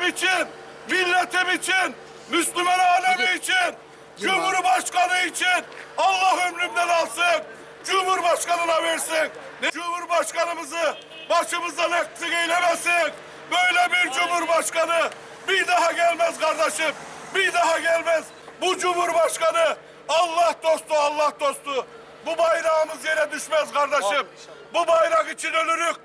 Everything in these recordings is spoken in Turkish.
ülkem için, milletim için, Müslüman alemi için, Cumhurbaşkanı için Allah ömrümden alsın. Cumhurbaşkanına versin. Cumhurbaşkanımızı başımızdan eksik eylemesin. Böyle bir cumhurbaşkanı bir daha gelmez kardeşim. Bir daha gelmez. Bu cumhurbaşkanı Allah dostu Allah dostu. Bu bayrağımız yere düşmez kardeşim. Bu bayrak için ölürük.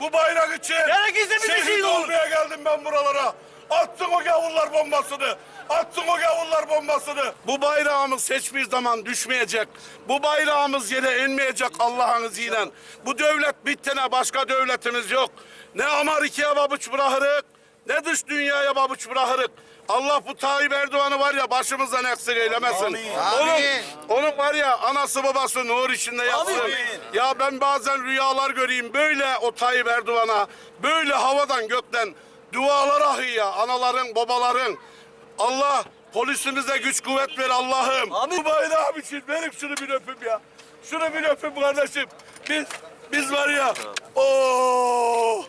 Bu bayrak için Gerekirse biz de şehit olmaya geldim ben buralara. Attın o gavullar bombasını. Attın o gavullar bombasını. Bu bayrağımız hiçbir zaman düşmeyecek. Bu bayrağımız yere inmeyecek Allah'ın izniyle. Bu devlet bittine başka devletimiz yok. Ne Amerika'ya babuç bırakırık, ne dış dünyaya babuç bırakırık. Allah bu Tayyip Erdoğan'ı var ya başımızdan eksik eylemesin. Onun, onun var ya anası babası nur içinde yatsın. Ya ben bazen rüyalar göreyim böyle o Tayyip Erdoğan'a böyle havadan gökten dualar ahıyor ya anaların babaların. Allah polisimize güç kuvvet ver Allah'ım. Amin. Bu bayrağım için verin şunu bir öpüm ya. Şunu bir öpüm kardeşim. Biz biz var ya. Oh!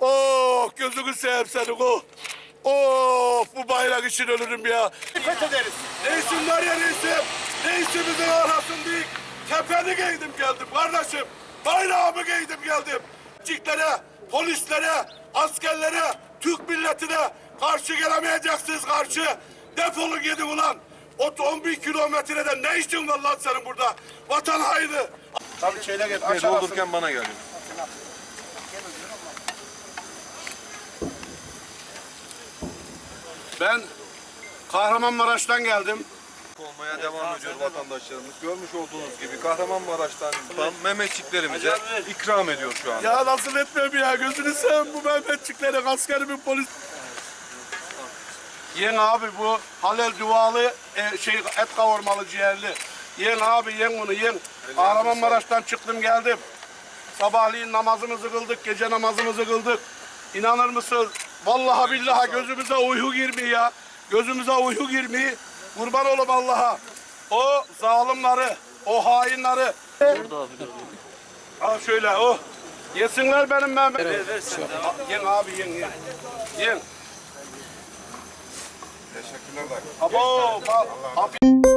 Oh! Gözünü seveyim senin oh! Oh! Bu bayrak için ölürüm ya. Fethederiz. Reisim var ya reisim. Reisimizin arasın değil. Tepeni giydim geldim kardeşim. Bayrağımı giydim geldim. Ciklere, polislere, askerlere, Türk milletine karşı gelemeyeceksiniz karşı. Defolun gidin ulan. O 10 bin kilometreden ne işin var lan senin burada? Vatan haini. Tabii şeyle git. Bey doldururken bana geliyor. Ben Kahramanmaraş'tan geldim. Olmaya devam ediyor vatandaşlarımız. Görmüş olduğunuz gibi Kahramanmaraş'tan Mehmetçiklerimize ikram ediyor şu an. Ya nasıl etmem ya gözünü seveyim bu Mehmetçiklere askerimin polis. Yen abi bu halel dualı e, şey et kavurmalı ciğerli. Yen abi yen bunu yen. Kahramanmaraş'tan çıktım geldim. Sabahleyin namazımızı kıldık, gece namazımızı kıldık. İnanır mısın? Vallahi billahi gözümüze uyku girmiyor ya. Gözümüze uyku girmiyor. Kurban olum Allah'a. O zalimleri, o hainleri. Al şöyle o. Yesinler benim Mehmet. Ver, ver sen de. Yen abi yen yen. Yen. Teşekkürler. Abo. Afiyet.